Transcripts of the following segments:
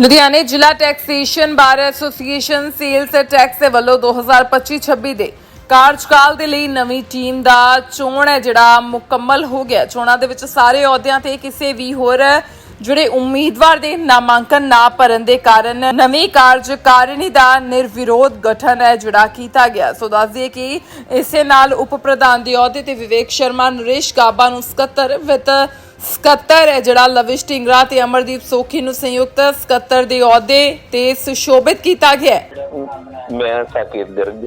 ਲੁਧਿਆਣੇ ਜ਼ਿਲ੍ਹਾ taxation bar association sales tax ਦੇ ਵੱਲੋਂ 2025-26 ਦੇ ਕਾਰਜਕਾਲ ਦੇ ਲਈ ਨਵੀਂ ਟੀਮ ਦਾ ਚੋਣ ਹੈ, ਜਿਹੜਾ ਮੁਕੰਮਲ ਹੋ ਗਿਆ। ਚੋਣਾਂ ਦੇ ਵਿੱਚ ਸਾਰੇ ਅਹੁਦਿਆਂ ਤੇ ਕਿਸੇ ਵੀ ਹੋਰ ਜਿਹੜੇ ਉਮੀਦਵਾਰ ਦੇ ਨਾਮਾਂਕਨ ਨਾ ਭਰਨ ਦੇ ਕਾਰਨ ਨਵੀਂ ਕਾਰਜਕਾਰਿਣੀ ਦਾ ਨਿਰਵਿਰੋਧ ਗਠਨ ਹੈ, ਜਿਹੜਾ ਕੀਤਾ ਗਿਆ। ਸੋ ਦੱਸ ਦਈਏ ਕਿ ਇਸੇ ਨਾਲ ਉਪ ਪ੍ਰਧਾਨ ਦੇ ਅਹੁਦੇ ਤੇ ਵਿਵੇਕ ਸ਼ਰਮਾ, ਨਰੇਸ਼ ਗਾਬਾ ਨੂੰ ਸਕੱਤਰ ਵਿੱਤ ਸਕੱਤਰ ਹੈ ਜਿਹੜਾ ਲਵਿਸ਼ ਢਿੰਗਰਾ ਤੇ ਅਮਰਦੀਪ ਸੋਖੀ ਨੂੰ ਸੰਯੁਕਤ ਸਕੱਤਰ ਦੇ ਅਹੁਦੇ ਤੇ ਸੁਸ਼ੋਭਿਤ ਕੀਤਾ ਗਿਆ ਹੈ। ਮੈਂ Saket Garg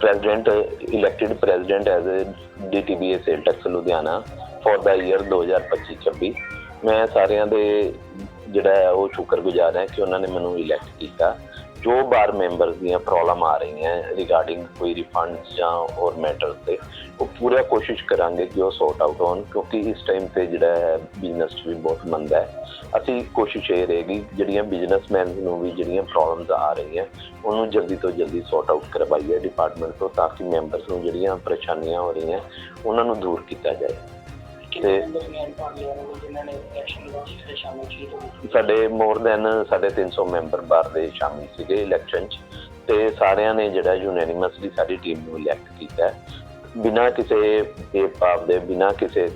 president elected president as a DTBA sale tax Ludhiana for the year 2025-26 ਮੈਂ ਸਾਰਿਆਂ ਦੇ ਜਿਹੜਾ ਹੈ ਉਹ ਸ਼ੁਕਰਗੁਜ਼ਾਰ ਹਾਂ ਕਿ ਉਹਨਾਂ ਨੇ ਮੈਨੂੰ ਇਲੈਕਟ ਕੀਤਾ। ਜੋ ਬਾਰ ਮੈਂਬਰਸ ਦੀਆਂ ਪ੍ਰੋਬਲਮ ਆ ਰਹੀਆਂ ਰਿਗਾਰਡਿੰਗ ਕੋਈ ਰਿਫੰਡਸ ਜਾਂ ਹੋਰ ਮੈਟਰਸ ਤੇ, ਉਹ ਪੂਰਾ ਕੋਸ਼ਿਸ਼ ਕਰਾਂਗੇ ਕਿ ਉਹ ਸੌਟ ਆਊਟ ਹੋਣ, ਕਿਉਂਕਿ ਇਸ ਟਾਈਮ ਤੇ ਜਿਹੜਾ ਹੈ ਬਿਜ਼ਨਸ ਵੀ ਬਹੁਤ ਮੰਦਾ ਹੈ। ਅਸੀਂ ਕੋਸ਼ਿਸ਼ ਇਹ ਰਹੇਗੀ, ਜਿਹੜੀਆਂ ਬਿਜ਼ਨਸਮੈਨ ਨੂੰ ਵੀ ਜਿਹੜੀਆਂ ਪ੍ਰੋਬਲਮਸ ਆ ਰਹੀਆਂ, ਉਹਨੂੰ ਜਲਦੀ ਤੋਂ ਜਲਦੀ ਸੌਟ ਆਊਟ ਕਰਵਾਈਏ ਡਿਪਾਰਟਮੈਂਟ ਤੋਂ, ਤਾਂ ਕਿ ਮੈਂਬਰਸ ਨੂੰ ਜਿਹੜੀਆਂ ਪਰੇਸ਼ਾਨੀਆਂ ਹੋ ਰਹੀਆਂ, ਉਹਨਾਂ ਨੂੰ ਦੂਰ ਕੀਤਾ ਜਾਏ। ਕਿੰਨੇ ਮੈਂਬਰ ਨੇ ਪਾਰਲੀਆਂ ਨੇ ਜਿਨ੍ਹਾਂ ਨੇ ਇਲੈਕਸ਼ਨ ਵਿੱਚ ਸ਼ਾਮਿਲ ਸੀ ਸਾਡੇ ਮੋਰ ਦੈਨ 350 ਮੈਂਬਰ ਬਾਹਰ ਦੇ ਸ਼ਾਮਿਲ ਸੀਗੇ ਇਲੈਕਸ਼ਨ 'ਚ ਤੇ ਸਾਰਿਆਂ ਨੇ ਜਿਹੜਾ ਯੂਨੈਨਿਮਸਲੀ ਸਾਡੀ ਟੀਮ ਨੂੰ ਇਲੈਕਟ ਕੀਤਾ। ਬਿਨਾਂ ਕਿਸੇ ਭੇਦਭਾਵ ਦੇ, ਬਿਨਾਂ ਕਿਸੇ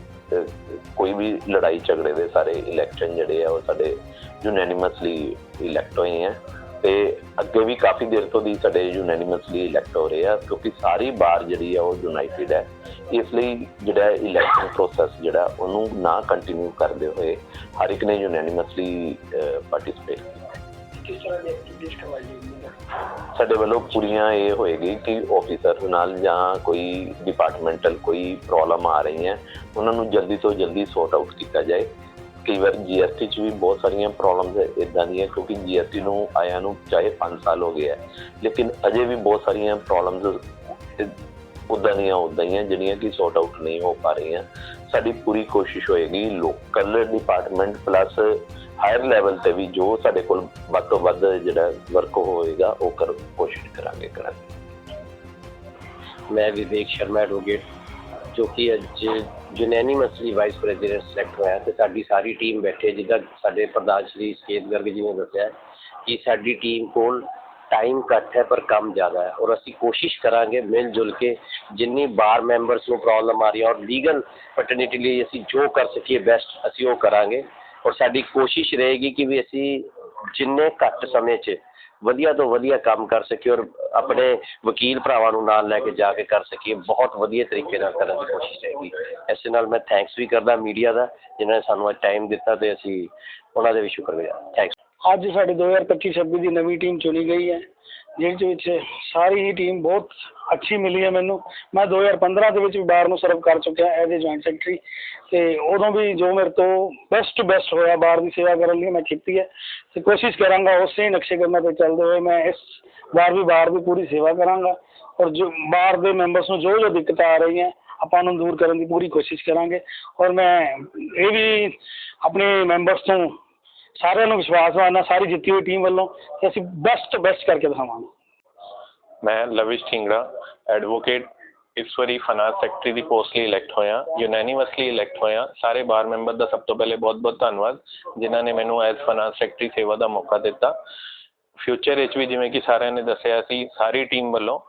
ਕੋਈ ਵੀ ਲੜਾਈ ਝਗੜੇ ਦੇ ਸਾਰੇ ਇਲੈਕਸ਼ਨ ਜਿਹੜੇ ਆ ਉਹ ਸਾਡੇ ਯੂਨੈਨਿਮਸਲੀ ਇਲੈਕਟ ਹੋਏ ਆ। ਤੇ ਅੱਗੇ ਵੀ ਕਾਫੀ ਦੇਰ ਤੋਂ ਦੀ ਸਾਡੇ ਯੂਨੈਨਿਮਸਲੀ ਇਲੈਕਟ ਹੋ ਰਹੇ ਆ ਕਿਉਂਕਿ ਸਾਰੀ ਬਾਰ ਜਿਹੜੀ ਆ ਉਹ ਯੂਨਾਈਟਿਡ ਹੈ। ਇਸ ਲਈ ਜਿਹੜਾ ਇਲੈਕਸ਼ਨ ਪ੍ਰੋਸੈਸ ਜਿਹੜਾ ਉਹਨੂੰ ਨਾ ਕੰਟੀਨਿਊ ਕਰਦੇ ਹੋਏ ਹਰ ਇੱਕ ਨੇ ਯੂਨੈਨਿਮਸਲੀ ਪਾਰਟਿਸਿਪੇਟ ਕੀਤਾ। ਸਾਡੇ ਵੱਲੋਂ ਪੂਰੀਆਂ ਇਹ ਹੋਏਗੀ ਕਿ ਆਫੀਸਰ ਨਾਲ ਜਾਂ ਕੋਈ ਡਿਪਾਰਟਮੈਂਟਲ ਕੋਈ ਪ੍ਰੋਬਲਮ ਆ ਰਹੀ ਹੈ ਉਹਨਾਂ ਨੂੰ ਜਲਦੀ ਤੋਂ ਜਲਦੀ ਸੌਟ ਆਊਟ ਕੀਤਾ ਜਾਏ। ਕਈ ਵਾਰ ਜੀਐਸਟੀ 'ਚ ਵੀ ਬਹੁਤ ਸਾਰੀਆਂ ਪ੍ਰੋਬਲਮਸ ਇਦਾਂ ਦੀਆਂ, ਕਿਉਂਕਿ ਜੀਐਸਟੀ ਨੂੰ ਆਇਆ ਨੂੰ ਚਾਹੇ 5 ਸਾਲ ਹੋ ਗਏ ਹੈ, ਲੇਕਿਨ ਅਜੇ ਵੀ ਬਹੁਤ ਸਾਰੀਆਂ ਪ੍ਰੋਬਲਮਸ ਉਦਾਂ ਦੀਆਂ ਉਦਾਂ ਹੀ ਆ, ਜਿਹੜੀਆਂ ਕਿ ਸੌਟ ਆਊਟ ਨਹੀਂ ਹੋ ਪਾ ਰਹੀਆਂ। ਸਾਡੀ ਪੂਰੀ ਕੋਸ਼ਿਸ਼ ਹੋਏਗੀ local department plus higher level ਤੇ ਵੀ ਜੋ ਸਾਡੇ ਕੋਲ ਵੱਧ ਤੋਂ ਵੱਧ ਜਿਹੜਾ ਵਰਕ ਹੋਏਗਾ, ਉਹ ਕਰ, ਕੋਸ਼ਿਸ਼ ਕਰਾਂਗੇ ਕਰਨ ਮੈਂ ਵਿਵੇਕ ਸ਼ਰਮਾ ਐਡਵੋਕੇਟ ਜੋ ਕਿ ਅੱਜ ਯੂਨੈਨਿਮਸਲੀ ਵਾਈਸ ਪ੍ਰੈਜ਼ੀਡੈਂਟ ਸਿਲੈਕਟ ਹੋਇਆ ਤੇ ਸਾਡੀ ਸਾਰੀ ਟੀਮ ਬੈਠੇ, ਜਿੱਦਾਂ ਸਾਡੇ ਪ੍ਰਧਾਨ ਸ਼੍ਰੀ ਸਕੇਤ ਗਰਗ ਜੀ ਨੇ ਦੱਸਿਆ ਕਿ ਸਾਡੀ ਟੀਮ ਕੋਲ ਟਾਈਮ ਘੱਟ ਹੈ ਪਰ ਕੰਮ ਜ਼ਿਆਦਾ ਹੈ ਔਰ ਅਸੀਂ ਕੋਸ਼ਿਸ਼ ਕਰਾਂਗੇ ਮਿਲ ਜੁਲ ਕੇ ਜਿੰਨੀ ਬਾਰ ਮੈਂਬਰਸ ਨੂੰ ਪ੍ਰੋਬਲਮ ਆ ਰਹੀ ਹੈ ਔਰ ਲੀਗਲ ਫਰਟਰਨਿਟੀ ਲਈ ਅਸੀਂ ਜੋ ਕਰ ਸਕੀਏ ਬੈਸਟ ਅਸੀਂ ਉਹ ਕਰਾਂਗੇ ਔਰ ਸਾਡੀ ਕੋਸ਼ਿਸ਼ ਰਹੇਗੀ ਕਿ ਵੀ ਅਸੀਂ ਜਿੰਨੇ ਘੱਟ ਸਮੇਂ 'ਚ ਵਧੀਆ ਤੋਂ ਵਧੀਆ ਕੰਮ ਕਰ ਸਕੀਏ ਔਰ ਆਪਣੇ ਵਕੀਲ ਭਰਾਵਾਂ ਨੂੰ ਨਾਲ ਲੈ ਕੇ ਜਾ ਕੇ ਕਰ ਸਕੀਏ। ਬਹੁਤ ਵਧੀਆ ਤਰੀਕੇ ਨਾਲ ਕਰਨ ਦੀ ਕੋਸ਼ਿਸ਼ ਰਹੇਗੀ ਇਸੇ ਨਾਲ ਮੈਂ ਥੈਂਕਸ ਵੀ ਕਰਦਾ ਮੀਡੀਆ ਦਾ, ਜਿਨ੍ਹਾਂ ਨੇ ਸਾਨੂੰ ਅੱਜ ਟਾਈਮ ਦਿੱਤਾ ਅਤੇ ਅਸੀਂ ਉਹਨਾਂ ਦੇ ਵੀ ਸ਼ੁਕਰਗੁਜ਼ਾਰ ਥੈਂਕਸ ਅੱਜ ਸਾਡੀ 2025-26 ਦੀ ਨਵੀਂ ਟੀਮ ਚੁਣੀ ਗਈ ਹੈ, ਜਿਹਦੇ ਵਿੱਚ ਸਾਰੀ ਹੀ ਟੀਮ ਬਹੁਤ ਅੱਛੀ ਮਿਲੀ ਹੈ ਮੈਨੂੰ। ਮੈਂ 2015 ਦੇ ਵਿੱਚ ਵੀ ਬਾਰ ਨੂੰ ਸਰਵ ਕਰ ਚੁੱਕਿਆ ਐਜ਼ ਏ ਜੁਆਇੰਟ ਸੈਕਟਰੀ ਤੇ ਉਦੋਂ ਵੀ ਜੋ ਮੇਰੇ ਤੋਂ ਬੈਸਟ ਬੈਸਟ ਹੋਇਆ ਬਾਰ ਦੀ ਸੇਵਾ ਕਰਨ ਲਈ ਮੈਂ ਕੀਤੀ ਹੈ। ਤੇ ਕੋਸ਼ਿਸ਼ ਕਰਾਂਗਾ ਉਸੇ ਨਕਸ਼ੇ ਕਰਨਾ ਤੇ ਚੱਲਦੇ ਹੋਏ ਮੈਂ ਇਸ ਵਾਰ ਵੀ ਬਾਰ ਦੀ ਪੂਰੀ ਸੇਵਾ ਕਰਾਂਗਾ ਔਰ ਜੋ ਬਾਰ ਦੇ ਮੈਂਬਰਸ ਨੂੰ ਜੋ ਜੋ ਦਿੱਕਤਾਂ ਆ ਰਹੀਆਂ, ਆਪਾਂ ਉਹਨੂੰ ਦੂਰ ਕਰਨ ਦੀ ਪੂਰੀ ਕੋਸ਼ਿਸ਼ ਕਰਾਂਗੇ। ਔਰ ਮੈਂ ਇਹ ਵੀ ਆਪਣੇ ਮੈਂਬਰਸ ਤੋਂ ਸਾਰਿਆਂ ਨੂੰ ਵਿਸ਼ਵਾਸ ਵਾਨਾ ਸਾਰੀ ਜਿੱਤੀ ਹੋਈ ਟੀਮ ਵੱਲੋਂ ਕਿ ਅਸੀਂ ਬੈਸਟ ਬੈਸਟ ਕਰਕੇ ਦਿਖਾਵਾਂਗੇ। ਮੈਂ ਲਵਿਸ਼ ਢਿੰਗੜਾ ਐਡਵੋਕੇਟ ਈਸਵਰੀ ਫਾਈਨਾਂਸ ਸੈਕਟਰੀ ਦੀ ਪੋਸਟ ਲਈ ਇਲੈਕਟ ਹੋਇਆ ਯੂਨੈਨਿਮਸਲੀ ਇਲੈਕਟ ਹੋਇਆ। ਸਾਰੇ ਬਾਰ ਮੈਂਬਰ ਦਾ ਸਭ ਤੋਂ ਪਹਿਲੇ ਬਹੁਤ-ਬਹੁਤ ਧੰਨਵਾਦ, ਜਿਨ੍ਹਾਂ ਨੇ ਮੈਨੂੰ ਐਜ਼ ਫਾਈਨਾਂਸ ਸੈਕਟਰੀ ਸੇਵਾ ਦਾ ਮੌਕਾ ਦਿੱਤਾ। ਫਿਊਚਰ ਵਿੱਚ ਵੀ ਜਿਵੇਂ ਕਿ ਸਾਰਿਆਂ ਨੇ ਦੱਸਿਆ ਸੀ, ਸਾਰੀ ਟੀਮ ਵੱਲੋਂ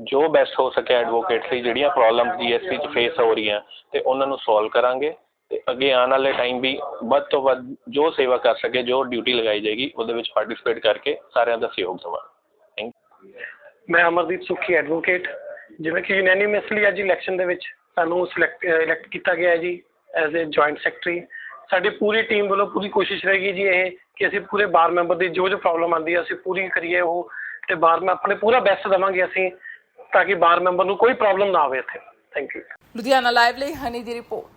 ਜੋ ਬੈਸਟ ਹੋ ਸਕਿਆ ਐਡਵੋਕੇਟ ਲਈ, ਜਿਹੜੀਆਂ ਪ੍ਰੋਬਲਮਸ ਜੀਐਸਟੀ 'ਚ ਫੇਸ ਹੋ ਰਹੀਆਂ, ਤੇ ਉਹਨਾਂ ਨੂੰ ਸੋਲਵ ਕਰਾਂਗੇ। ਤੇ ਅੱਗੇ ਆਉਣ ਵਾਲੇ ਟਾਈਮ ਵੀ ਵੱਧ ਤੋਂ ਵੱਧ ਜੋ ਸੇਵਾ ਕਰ ਸਕੇ ਜੋ ਡਿਊਟੀ ਲਗਾਈ ਜਾਏਗੀ ਉਹਦੇ ਵਿੱਚ ਪਾਰਟਿਸਿਪੇਟ ਕਰਕੇ ਸਾਰਿਆਂ ਦਾ ਸਹਿਯੋਗ ਦੇਵਾਂਗੇ ਥੈਂਕ ਮੈਂ ਅਮਰਦੀਪ ਸੁਖੀ ਐਡਵੋਕੇਟ ਜਿਵੇਂ ਕਿ ਯੂਨੈਨਿਮਸਲੀ ਅੱਜ ਇਲੈਕਸ਼ਨ ਦੇ ਵਿੱਚ ਸਾਨੂੰ ਸਿਲੈਕਟ ਇਲੈਕਟ ਕੀਤਾ ਗਿਆ ਹੈ ਜੀ ਐਜ਼ ਅ ਜੁਆਇੰਟ ਸੈਕਟਰੀ ਸਾਡੀ ਪੂਰੀ ਟੀਮ ਵੱਲੋਂ ਪੂਰੀ ਕੋਸ਼ਿਸ਼ ਰਹੇਗੀ ਜੀ ਇਹ ਕਿ ਅਸੀਂ ਪੂਰੇ ਬਾਰ ਮੈਂਬਰ ਦੀ ਜੋ ਜੋ ਪ੍ਰੋਬਲਮ ਆਉਂਦੀ ਹੈ ਅਸੀਂ ਪੂਰੀ ਕਰੀਏ ਉਹ ਤੇ ਬਾਰ ਮੈਂ ਆਪਣੇ ਪੂਰਾ ਬੈਸਟ ਦੇਵਾਂਗੇ ਅਸੀਂ ਤਾਂ ਕਿ ਬਾਰ ਮੈਂਬਰ ਨੂੰ ਕੋਈ ਪ੍ਰੋਬਲਮ ਨਾ ਆਵੇ ਇੱਥੇ। ਥੈਂਕ ਯੂ ਲੁਧਿਆਣਾ ਲਾਈਵ ਲਈ ਹਨੀ ਦੀ ਰਿਪੋਰਟ